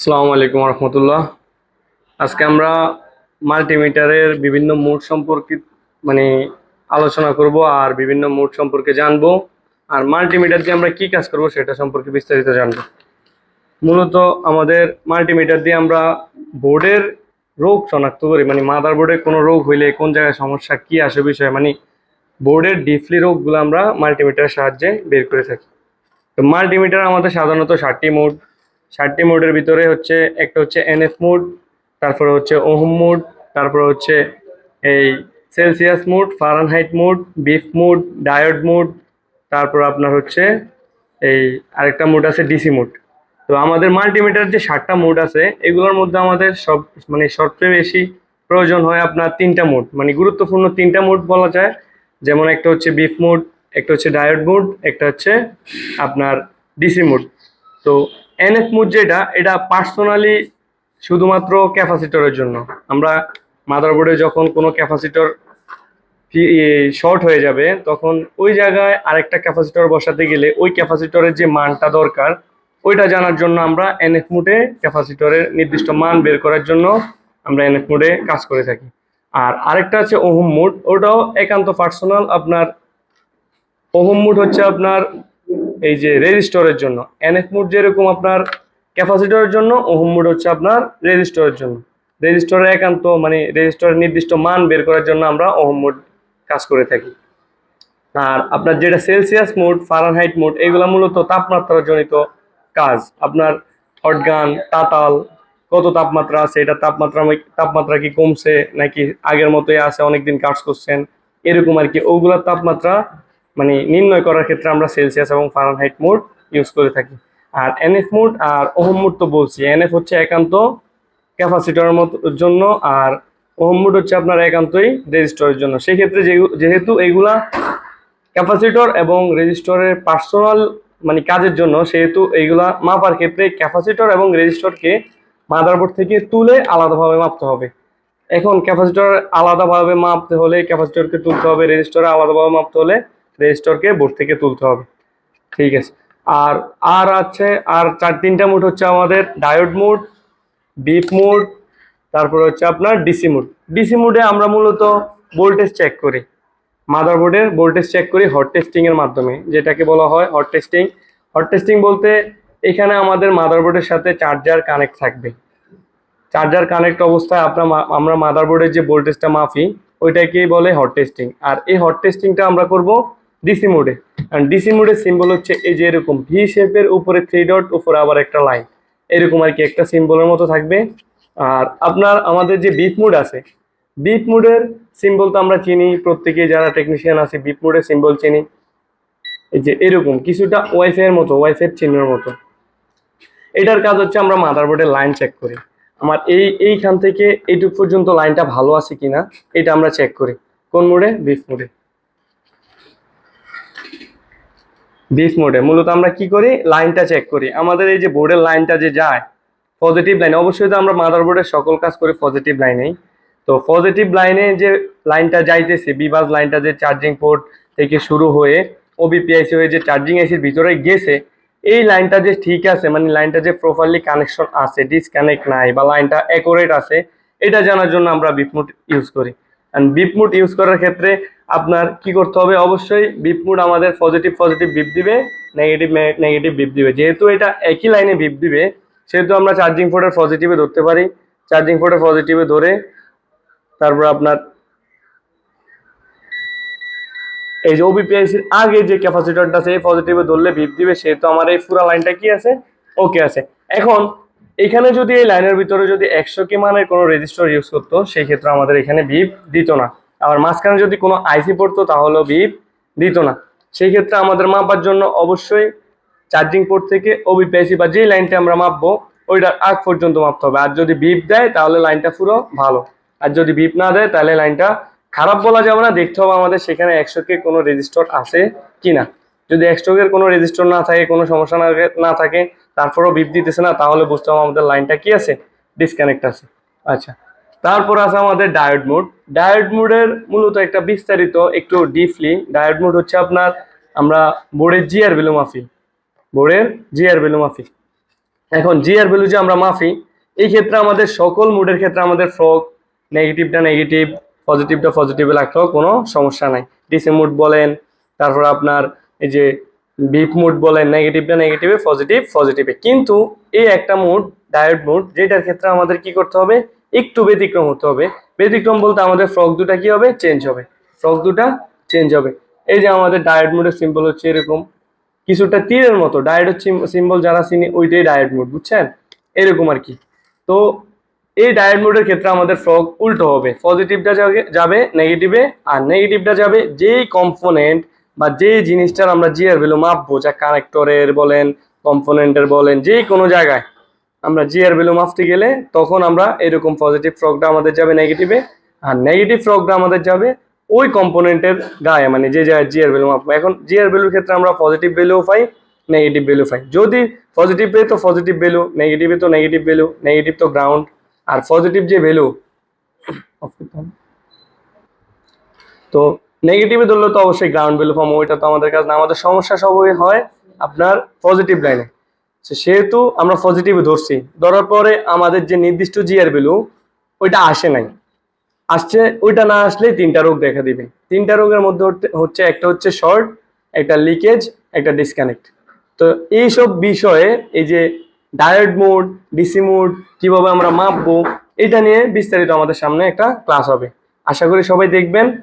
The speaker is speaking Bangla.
আসসালামু আলাইকুম রহমতুল্লাহ আজকে আমরা মাল্টিমিটারের বিভিন্ন মোড সম্পর্কে মানে আলোচনা করব আর বিভিন্ন মোড সম্পর্কে জানব। আর মাল্টিমিটার দিয়ে আমরা কি কাজ করব সেটা সম্পর্কে বিস্তারিত জানব। মূলত আমাদের মাল্টিমিটার দিয়ে আমরা বোর্ডের রোগ শনাক্ত করি মানে মাদার বোর্ডে কোনো রোগ হইলে, কোন জায়গায় সমস্যা, কি আসে বিষয়ে মানে বোর্ডের ডিফলি রোগগুলো আমরা মাল্টিমিটারের সাহায্যে বের করে থাকি। তো মাল্টিমিটার আমাদের সাধারণত ষাটটি মোড ষাটটি মোডের ভিতরে হচ্ছে, একটা হচ্ছে এনএফ মোড, তারপরে হচ্ছে ওহম মোড, তারপরে হচ্ছে এই Celsius mode, Fahrenheit mode, beep mode, diode mode, তারপর আপনার হচ্ছে এই আরেকটা মোড আছে ডিসি মোড। তো আমাদের মাল্টিমিটার যে ষাটটা মোড আছে, এগুলোর মধ্যে আমাদের সব মানে সবচেয়ে বেশি প্রয়োজন হয় আপনার তিনটা মোড। মানে গুরুত্বপূর্ণ তিনটা মোড বলা যায়। যেমন একটা হচ্ছে বিফ মোড, একটা হচ্ছে ডায়োড মোড, একটা হচ্ছে আপনার ডিসি মোড। তো এনএফ মুড যেটা এটা পার্সোনালি শুধুমাত্র ক্যাপাসিটরের জন্য। আমরা মাদারবোর্ডে যখন কোনো ক্যাপাসিটর শর্ট হয়ে যাবে, তখন ওই জায়গায় আরেকটা ক্যাপাসিটর বসাতে গেলে ওই ক্যাপাসিটরের যে মানটা দরকার, ওইটা জানার জন্য আমরা এনএফ মুডে ক্যাপাসিটরের নির্দিষ্ট মান বের করার জন্য আমরা এনএফ মুডে কাজ করে থাকি। আর আরেকটা আছে ওহম মুড, ওটাও একান্ত পার্সোনাল আপনার ওহম মুড হচ্ছে আপনার এই যে রেজিস্টরের জন্য। এনএফ মোড যেরকম আপনার ক্যাপাসিটরের জন্য ওহম মোড হচ্ছে আপনার রেজিস্টরের জন্য। রেজিস্টরের একান্ত মানে রেজিস্টরের নির্দিষ্ট মান বের করার জন্য আমরা ওহম মোড কাজ করে থাকি। আর আপনার যেটা সেলসিয়াস মোড ফারানহাইট মোড এগুলো মূলত তাপমাত্রা জনিত কাজ। আপনার হটগান তাতাল, কত তাপমাত্রা আছে, এটা তাপমাত্রা তাপমাত্রা কি কমছে নাকি আগের মতোই আছে, অনেকদিন কাজ করছেন, এরকম আর কি। ওগুলোর তাপমাত্রা মানে নির্ণয় করার ক্ষেত্রে আমরা সেলসিয়াস এবং ফারেনহাইট মোড ইউজ করে থাকি। আর এনএফ মোড আর ওহম মোড তো বলছি। এনএফ হচ্ছে একান্ত ক্যাপাসিটরের মতো জন্য আর ওহম মোড হচ্ছে আপনার একান্তই রেজিস্টরের জন্য। সেই ক্ষেত্রে যেহেতু এইগুলা ক্যাপাসিটর এবং রেজিস্টরের পার্সোনাল মানে কাজের জন্য, সেহেতু এইগুলা মাপার ক্ষেত্রে ক্যাপাসিটর এবং রেজিস্টরকে মাদারবোর্ড থেকে তুলে আলাদাভাবে মাপতে হবে। এখন ক্যাপাসিটর আলাদাভাবে মাপতে হলে ক্যাপাসিটরকে তুলতে হবে রেজিস্টরে আলাদাভাবে মাপতে হলে রেজিস্টরকে বোর্ড থেকে তুলতে হবে। ঠিক আছে। আর আর আছে, আর চার, তিনটা মোড হচ্ছে আমাদের ডায়োড মোড বিপ মোড, তারপর হচ্ছে আপনার ডিসি মোড। ডিসি মোডে আমরা মূলত ভোল্টেজ চেক করি। মাদারবোর্ডের ভোল্টেজ চেক করি হট টেস্টিং এর মাধ্যমে, যেটাকে বলা হয় হট টেস্টিং হট টেস্টিং বলতে এখানে আমাদের মাদারবোর্ডের সাথে চার্জার কানেক্ট থাকবে। চার্জার কানেক্ট অবস্থায় আপনার আমরা মাদারবোর্ডের যে ভোল্টেজটা মাপি, ওইটাকেই বলে হট টেস্টিং আর এই হট টেস্টিংটা আমরা করব ডিসি মোডে আর ডিসি মোডের সিম্বল হচ্ছে এই যে এরকম ভি শেপের উপরে থ্রি ডট উপরে আবার একটা লাইন এরকম আর কি একটা সিম্বলের মতো থাকবে। আর আপনার, আমাদের যে বিপ মোড আছে বিপ মোডের সিম্বল তো আমরা চিনি প্রত্যেকে যারা টেকনিশিয়ান আছে বিপ মোডের সিম্বল চিনি। এই যে এরকম কিছুটা ওয়াইফাই এর মতো ওয়াইফাই চিহ্নের মতো। এটার কাজ হচ্ছে আমরা মাদারবোর্ডের লাইন চেক করি। আমার এই, এইখান থেকে এইটুক পর্যন্ত লাইনটা ভালো আছে কিনা, এটা আমরা চেক করি। কোন মোডে বিফ মোডে বিফ মোডে মূলত আমরা কি করি? লাইনটা চেক করি। আমাদের এই যে বোর্ডের লাইনটা যে যায় পজিটিভ লাইন অবশ্যই তো আমরা মাদারবোর্ডের সকল কাজ করি পজিটিভ লাইনেই তো পজিটিভ লাইনে যে লাইনটা যাইতেছে বিবাস লাইনটা যে চার্জিং পোর্ট থেকে শুরু হয়ে ওবিপিআইসি হয়ে যে চার্জিং আইসির ভিতরে গেছে, এই লাইনটা যে ঠিক আছে মানে লাইনটা যে প্রপারলি কানেকশন আছে ডিসকানেক্ট নাই বা লাইনটা অ্যাকোরেট আছে, এটা জানার জন্য আমরা বিপমুট ইউজ করি। অ্যান্ড বিপমুট ইউজ করার ক্ষেত্রে আপনার কি করতে হবে? অবশ্যই বিপমুট আমাদের পজিটিভ পজিটিভ বিপ দিবে নেগেটিভ নেগেটিভ বিপ দিবে। যেহেতু এটা একই লাইনে বিপ দিবে, সেহেতু আমরা চার্জিং পোর্টের পজিটিভে ধরতে পারি। চার্জিং পোর্টের পজিটিভে ধরে তারপর আপনার এই যে ওবিপিআইসির আগে যে ক্যাপাসিটরটা আছে, এই পজিটিভে ধরলে ভিপ দিবে, সেহেতু আমার এই পুরো লাইনটা কি আছে? ওকে আছে। এখন এখানে যদি এই লাইনের ভিতরে যদি একশো কে মানের কোনো রেজিস্টার ইউজ করতো, সেই ক্ষেত্রে আমাদের এখানে ভিপ দিত না। আবার মাঝখানে যদি কোনো আইসি পড়তো তাহলেও ভিপ দিত না। সেই ক্ষেত্রে আমাদের মাপার জন্য অবশ্যই চার্জিং পোর্ট থেকে ওবিপিআইসি বা যেই লাইনটা আমরা মাপবো, ওইটার আগ পর্যন্ত মাপতে হবে। আর যদি বিপ দেয়, তাহলে লাইনটা পুরো ভালো। আর যদি বিপ না দেয়, তাহলে লাইনটা খারাপ বলা যাবে না, দেখতে হবে আমাদের সেখানে একশো কে কোনো রেজিস্টার আছে কিনা। যদি একশো কের কোনো রেজিস্টার না থাকে, কোনো সমস্যা না থাকে তারপরেও বিপ দিতেছে না, তাহলে বুঝতে হবে আমাদের লাইনটা কি আছে ডিসকানেক্ট আছে। আচ্ছা। তারপর আছে আমাদের ডায়েট মোড ডায়েট মোডের মূলত একটা বিস্তারিত, একটু ডিপলি ডায়েট মোড হচ্ছে আপনার, আমরা বোর্ডের জিআর ভ্যালু মাফি বোর্ডের জিআর ভ্যালু মাফি এখন জিআর ভ্যালু যে আমরা মাফি এই ক্ষেত্রে আমাদের সকল মুডের ক্ষেত্রে আমাদের ফ্রক নেগেটিভটা নেগেটিভ পজিটিভটা পজিটিভে রাখলেও কোনো সমস্যা নাই। ডিসি মুড বলেন, তারপর আপনার এই যে বিপ মুড বলেন নেগেটিভটা নেগেটিভে পজিটিভ পজিটিভে কিন্তু এই একটা মুড ডায়োড মুড যেটার ক্ষেত্রে আমাদের কি করতে হবে? একটু ব্যতিক্রম হতে হবে। ব্যতিক্রম বলতে আমাদের ফ্রক দুটা কি হবে? চেঞ্জ হবে। ফ্রক দুটা চেঞ্জ হবে। এই যে আমাদের ডায়েট মুডের সিম্বল হচ্ছে এরকম। কিছুটা তীরের মতো। ডায়োড সিম্বল যারা চিনি, ওইটাই ডায়েট মুড বুঝছেন? এরকম আর কি। তো এই ডায়েট মোডের ক্ষেত্রে আমাদের ফ্রক উল্টো হবে। পজিটিভটা যাবে নেগেটিভে আর নেগেটিভটা যাবে যেই কম্পোনেন্ট বা যে জিনিসটার আমরা জিআর ভ্যালু মাপবো, যা কানেক্টরের বলেন কম্পোনেন্টের বলেন যে কোনো জায়গায়। আমরা জিআর ভ্যালু মাপতে গেলে তখন আমরা এরকম পজিটিভ ফ্রগটা আমাদের যাবে নেগেটিভে আর নেগেটিভ ফ্রগটা আমাদের যাবে ওই কম্পোনেন্টের গায়ে মানে যে জায়গায় জিআর ভ্যালু মাপবো এখন জিআর ভ্যালুর ক্ষেত্রে আমরা পজিটিভ ভ্যালুও পাই নেগেটিভ ভ্যালু পাই। যদি পজিটিভ তো পজিটিভ ভ্যালু নেগেটিভে তো নেগেটিভ ভ্যালু নেগেটিভ তো গ্রাউন্ড আর পজিটিভ যে ভ্যালু তো নেগেটিভে ধরলে তো অবশ্যই গ্রাউন্ড ভ্যালু পাবো, ওইটা তো আমাদের কাছে আমাদের সমস্যা সবই হয় আপনার পজিটিভ লাইনে সেহেতু আমরা পজিটিভে ধরছি। ধরার পরে আমাদের যে নির্দিষ্ট জিআর ভ্যালু ওইটা আসে নাই। আসছে, ওইটা না আসলে তিনটা রোগ দেখা দিবে। তিনটা রোগের মধ্যে হচ্ছে- একটা হচ্ছে শর্ট একটা লিকেজ একটা ডিসকানেক্ট তো এইসব বিষয়ে এই যে ডায়োড মোড ডিসি মোড কীভাবে আমরা মাপবো, এটা নিয়ে বিস্তারিত আমাদের সামনে একটা ক্লাস হবে। আশা করি সবাই দেখবেন।